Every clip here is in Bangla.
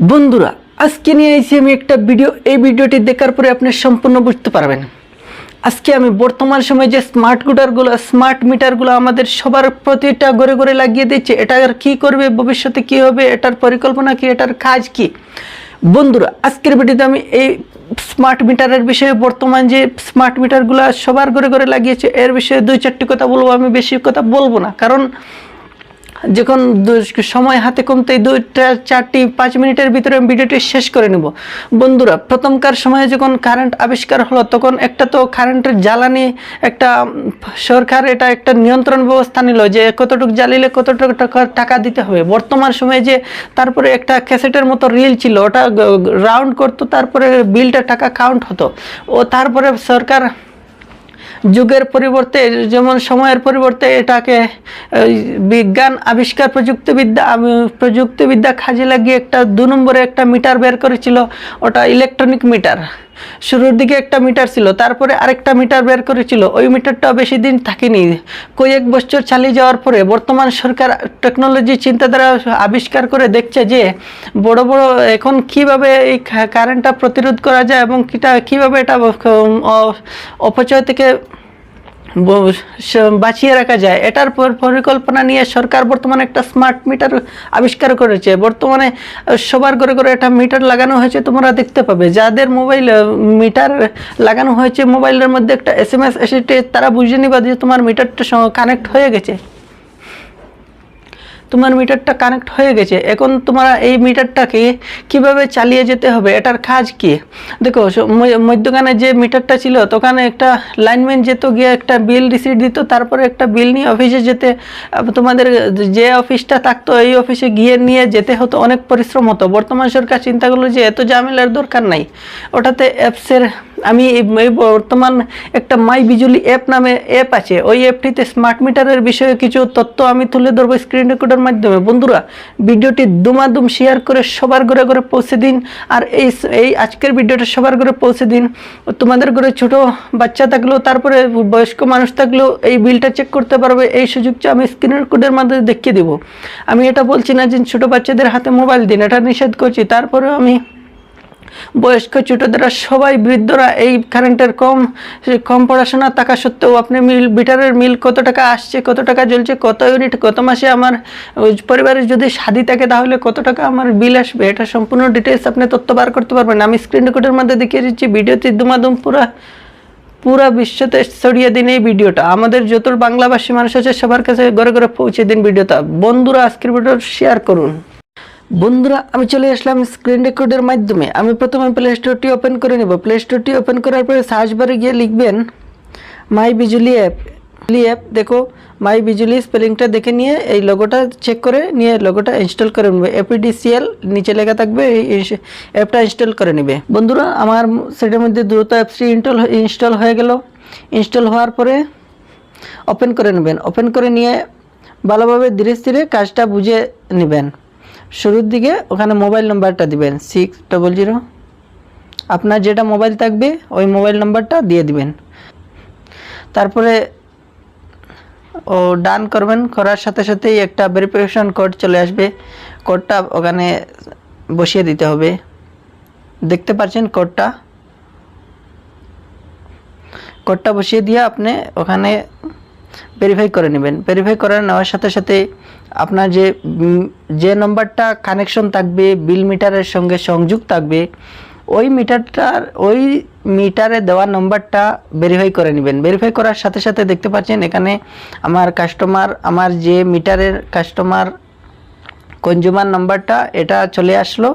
বন্ধুরা, আজকে নিয়ে এসেছি আমি একটা ভিডিও, এই ভিডিওটি দেখার পরে আপনি সম্পূর্ণ বুঝতে পারবেন। আজকে আমি বর্তমান সময়ে যে স্মার্ট মিটারগুলো স্মার্ট মিটারগুলো আমাদের সবার প্রতিটা ঘরে ঘরে লাগিয়ে দিচ্ছে, এটা আর কী করবে, ভবিষ্যতে কী হবে, এটার পরিকল্পনা কি, এটার কাজ কি? বন্ধুরা, আজকের ভিডিওতে আমি এই স্মার্ট মিটারের বিষয়ে বর্তমান যে স্মার্ট মিটারগুলো সবার ঘরে ঘরে লাগিয়েছে, এর বিষয়ে দুই চারটি কথা বলব, আমি বেশি কথা বলব না, কারণ যখন সময় হাতে কমতে দুইটা, চারটি, পাঁচ মিনিটের ভিতরে আমি ভিডিওটি শেষ করে নেব। বন্ধুরা, প্রথমকার সময়ে যখন কারেন্ট আবিষ্কার হলো, তখন একটা তো কারেন্টের জ্বালানি, একটা সরকার এটা একটা নিয়ন্ত্রণ ব্যবস্থা নিল যে কতটুকু জ্বালিলে কতটুকু টাকা দিতে হবে। বর্তমান সময়ে যে তারপরে একটা ক্যাসেটের মতো রিল ছিল, ওটা রাউন্ড করতো, তারপরে বিলটা টাকা কাউন্ট হতো। ও তারপরে সরকার যুগের পরিবর্তে, যেমন সময়ের পরিবর্তে এটাকে বিজ্ঞান, আবিষ্কার, প্রযুক্তিবিদ্যা প্রযুক্তিবিদ্যা কাজে লাগিয়ে একটা দু নম্বরে একটা মিটার বের করেছিল, ওটা ইলেকট্রনিক মিটার শুরুর দিকে একটা মিটার ছিল, তারপরে আরেকটা মিটার বের করেছিল, ওই মিটারটা বেশি দিন থাকেনি। কয়েক বছর চালিয়ে যাওয়ার পরে বর্তমান সরকার টেকনোলজি চিন্তাধারা আবিষ্কার করে দেখছে যে, বড় বড় এখন কীভাবে এই কারেন্টটা প্রতিরোধ করা যায় এবং কিটা, কীভাবে এটা অপচয় থেকে বাঁচিয়ে রাখা যায়। এটার পরিকল্পনা নিয়ে সরকার বর্তমানে একটা স্মার্ট মিটার আবিষ্কার করেছে। বর্তমানে সবার ঘরে ঘরে একটা মিটার লাগানো হয়েছে, তোমরা দেখতে পাবে। যাদের মোবাইল মিটার লাগানো হয়েছে মোবাইলের মধ্যে একটা এস এম এস এসে তারা বুঝে নিবা যে তোমার মিটারটা কানেক্ট হয়ে গেছে। তোমার মিটারটা কানেক্ট হয়ে গেছে। এখন তোমরা এই মিটারটাকে কীভাবে চালিয়ে যেতে হবে? এটার কাজ কি? দেখো মধ্যখানে যে মিটারটা ছিল, তখন একটা লাইনম্যান যেত, গিয়ে একটা বিল রিসিট দিত, তারপরে একটা বিল নিয়ে অফিসে যেতে তোমাদের যে অফিসটা থাকতো, এই অফিসে গিয়ে নিয়ে যেতে হতো, অনেক পরিশ্রম হতো। বর্তমান সরকার চিন্তা করল যে, এত ঝামেলার দরকার নাই। ওটাতে অ্যাপসের আমি বর্তমান একটা মাই বিজুলি অ্যাপ নামে অ্যাপ আছে। ওই অ্যাপটিতে স্মার্ট মিটারের বিষয়ে কিছু তথ্য আমি তুলে ধরবো স্ক্রিন রেকর্ডের মাধ্যমে। বন্ধুরা, ভিডিওটি দুমাদুম শেয়ার করে সবার ঘরে ঘরে পৌঁছে দিন। আর এই এই আজকের ভিডিওটা সবার ঘরে পৌঁছে দিন। তোমাদের ঘরে ছোট বাচ্চা থাকলেও, তারপরে বয়স্ক মানুষ থাকলেও এই বিলটা চেক করতে পারবে। এই সুযোগটা আমি স্ক্রিন রেকর্ডের মাধ্যমে দেখিয়ে দেবো। আমি এটা বলছি না যে ছোটো বাচ্চাদের হাতে মোবাইল দিন, এটা নিষেধ করছি। তারপরেও আমি বয়স্ক ছোটদেরা সবাই বৃদ্ধরা এই কারেন্টের কম কম পড়াশোনা থাকা সত্ত্বেও আপনি মিল, বিটারের মিল কত টাকা আসছে, কত টাকা জ্বলছে, কত ইউনিট কত মাসে আমার পরিবারের যদি শাদি থাকে তাহলে কত টাকা আমার বিল আসবে? এটা সম্পূর্ণ ডিটেলস আপনি তথ্য বার করতে পারবেন। আমি স্ক্রিন রেকর্ডের মধ্যে দেখিয়ে দিচ্ছি ভিডিওতে দুমাদুম পুরা পুরা বিশ্বতে ছড়িয়ে দিন এই ভিডিওটা। আমাদের যত বাংলাভাষী মানুষ আছে, সবার কাছে ঘরে ঘরে পৌঁছে দিন ভিডিওটা। বন্ধুরা, আজকের ভিডিও শেয়ার করুন। বন্ধুরা, আমি চলে আসলাম স্ক্রিন রেকর্ডের মাধ্যমে। আমি প্রথমে প্লে স্টোরটি ওপেন করে নেব। প্লে স্টোরটি ওপেন করার পরে সার্চ বারে গিয়ে লিখবেন মাই বিজুলি অ্যাপ বিজুলি অ্যাপ দেখো মাই বিজুলি স্পেলিংটা দেখে নিয়ে এই লোগোটা চেক করে নিয়ে লোগোটা ইনস্টল করে নেবে। এপিডিসিএল নিচে লেখা থাকবে, এই অ্যাপটা ইনস্টল করে নেবে। বন্ধুরা, আমার সেটার মধ্যে দ্রুত অ্যাপসটি ইনস্টল ইনস্টল হয়ে গেল। ইনস্টল হওয়ার পরে ওপেন করে নেবেন। ওপেন করে নিয়ে ভালোভাবে ধীরে ধীরে কাজটা বুঝে নেবেন। শুরুর দিকে ওখানে মোবাইল নাম্বারটা দিবেন সিক্স ডবল জিরো আপনার যেটা মোবাইল থাকবে, ওই মোবাইল নাম্বারটা দিয়ে দিবেন। তারপরে ও ডান করবেন, করার সাথে সাথেই একটা ভেরিফিকেশন কোড চলে আসবে। কোডটা ওখানে বসিয়ে দিতে হবে। দেখতে পাচ্ছেন কোডটা কোডটা বসিয়ে দিয়ে আপনি ওখানে ভেরিফাই করে নেবেন। ভেরিফাই করে নেওয়ার সাথে সাথে আপনার যে যে নম্বরটা কানেকশন থাকবে বিল মিটারের সঙ্গে সংযোগ থাকবে, ওই মিটারটার ওই মিটারে দেওয়া নম্বরটা ভেরিফাই করে নেবেন। ভেরিফাই করার সাথে সাথে দেখতে পাচ্ছেন এখানে আমার কাস্টমার আমার যে মিটারের কাস্টমার কনজিউমার নাম্বারটা এটা চলে আসলো।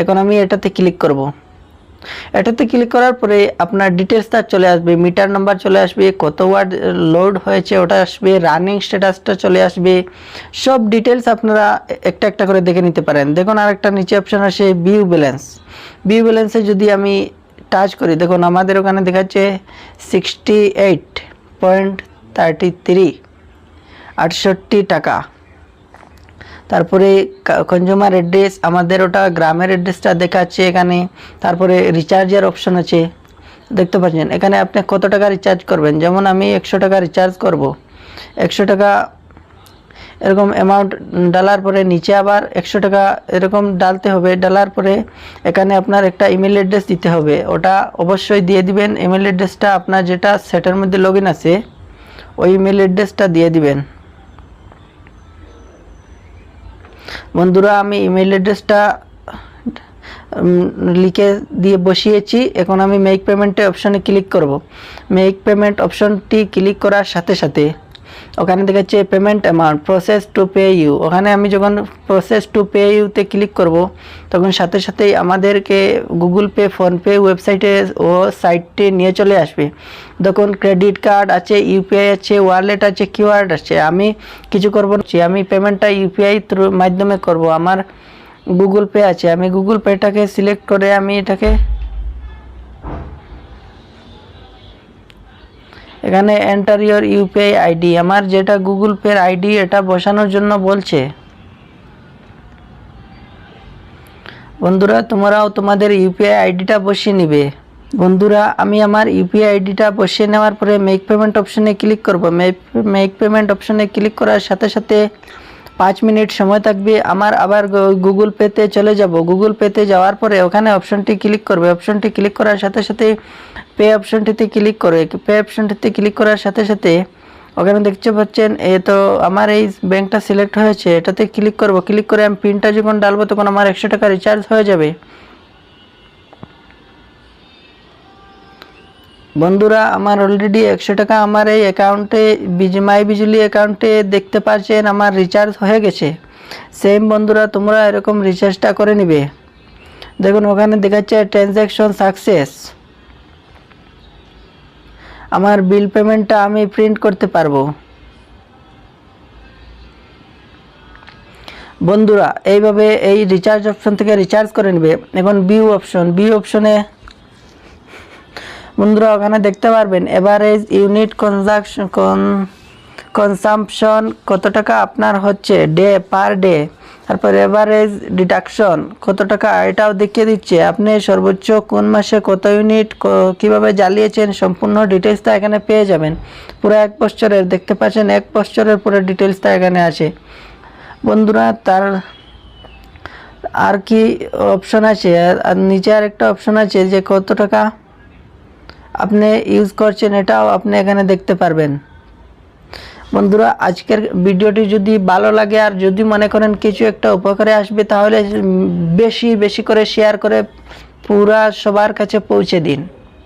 এখন আমি এটাতে ক্লিক করব। এটাতে ক্লিক করার পরে আপনার ডিটেলসটা চলে আসবে মিটার নাম্বার চলে আসবে, কত ওয়ার্ড লোড হয়েছে ওটা আসবে রানিং স্ট্যাটাসটা চলে আসবে, সব ডিটেলস আপনারা একটা একটা করে দেখে নিতে পারেন। দেখুন আরেকটা নিচে অপশন আসে ভিউ ব্যালেন্স ভিউ ব্যালেন্সে যদি আমি টাচ করি, দেখুন আমাদের ওখানে দেখাচ্ছে sixty eight point thirty three আটষট্টি টাকা। তারপরে কনজিউমার অ্যাড্রেস আমাদের ওটা গ্রামের অ্যাড্রেসটা দেখাচ্ছে এখানে। তারপরে রিচার্জের অপশন আছে। দেখতে পাচ্ছেন, এখানে আপনি কত টাকা রিচার্জ করবেন? যেমন আমি একশো টাকা রিচার্জ করব। একশো টাকা এরকম অ্যামাউন্ট ডালার পরে নিচে আবার একশো টাকা এরকম ডালতে হবে। ডালার পরে এখানে আপনার একটা ইমেল অ্যাড্রেস দিতে হবে। ওটা অবশ্যই দিয়ে দিবেন। ইমেল অ্যাড্রেসটা আপনার যেটা সেটের মধ্যে লগ আছে, ওই ইমেল অ্যাড্রেসটা দিয়ে দিবেন। বন্ধুরা, আমি ইমেল অ্যাড্রেসটা লিখে দিয়ে বসিয়েছি। এখন আমি মেক পেমেন্টে অপশনে ক্লিক করব। মেক পেমেন্ট অপশনটি ক্লিক করার সাথে সাথে ওখানে দেখাচ্ছে payment amount process to pay you ওখানে আমি যখন প্রসেস টু পে ইউতে ক্লিক করব, তখন সাথে সাথেই আমাদেরকে গুগল পে ফোনপে ওয়েবসাইটে ও সাইটটি নিয়ে চলে আসবে। তখন ক্রেডিট কার্ড আছে ইউপিআই আছে ওয়ালেট আছে কিউআর আছে। আমি কিছু করব আমি পেমেন্টটা ইউপিআই থ্রু মাধ্যমে করব। আমার গুগল পে আছে। আমি গুগল পেটাকে সিলেক্ট করে আমি এটাকে এখানে এন্টার ইউর ইউপিআই আইডি আমার যেটা গুগল পের আইডি এটা বসানোর জন্য বলছে। বন্ধুরা, তোমরাও তোমাদের ইউপিআই আইডিটা বসিয়ে নিবে। বন্ধুরা, আমি আমার ইউপিআই আইডিটা বসিয়ে নেওয়ার পরে মেক পেমেন্ট অপশনে ক্লিক করব। মেক পেমেন্ট অপশনে ক্লিক করার সাথে সাথে পাঁচ মিনিট সময় থাকবে, আমার আবার গুগল পেতে চলে যাব। গুগল পেতে যাওয়ার পরে ওখানে অপশনটি ক্লিক করবে। অপশনটি ক্লিক করার সাথে সাথে পে অপশনটিতে ক্লিক করবে পে অপশনটিতে ক্লিক করার সাথে সাথে ওখানে দেখতে পাচ্ছেন, এ তো আমার এই ব্যাংকটা সিলেক্ট হয়েছে। এটাতে ক্লিক করব। ক্লিক করে আমি পিনটা যখন ডালবো তখন আমার একশো টাকা রিচার্জ হয়ে যাবে। বন্ধুরা, আমার অলরেডি একশো টাকা আমার এই অ্যাকাউন্টে মাই বিজলি অ্যাকাউন্টে দেখতে পাচ্ছেন, আমার রিচার্জ হয়ে গেছে। সেম বন্ধুরা, তোমরা এরকম রিচার্জটা করে নিবে। দেখুন, ওখানে দেখাচ্ছে ট্রানজ্যাকশন সাকসেস আমার বিল পেমেন্টটা আমি প্রিন্ট করতে পারব। বন্ধুরা, এইভাবে এই রিচার্জ অপশন থেকে রিচার্জ করে নেবে। এখন বিউ অপশন বিউ অপশনে বন্ধুরা, ওখানে দেখতে পারবেন এভারেজ ইউনিট কনজাকশন কনসাম্পশন কত টাকা আপনার হচ্ছে ডে পার ডে তারপর এভারেজ ডিডাকশন কত টাকা? এটাও দেখিয়ে দিচ্ছে, আপনি সর্বোচ্চ কোন মাসে কত ইউনিট কীভাবে জ্বালিয়েছেন, সম্পূর্ণ ডিটেলসটা এখানে পেয়ে যাবেন। পুরো এক বছরের, দেখতে পাচ্ছেন, এক বছরের পুরো ডিটেলসটা এখানে আছে। বন্ধুরা, তার আর কি অপশন আছে? আর নিচে আর একটা অপশন আছে যে কত টাকা আপনি ইউজ করছেন এটাও আপনি এখানে দেখতে পারবেন। বন্ধুরা, আজকের ভিডিওটি যদি ভালো লাগে আর যদি মনে করেন কিছু একটা উপকারে আসবে, তাহলে বেশি বেশি করে শেয়ার করে পুরা সবার কাছে পৌঁছে দিন।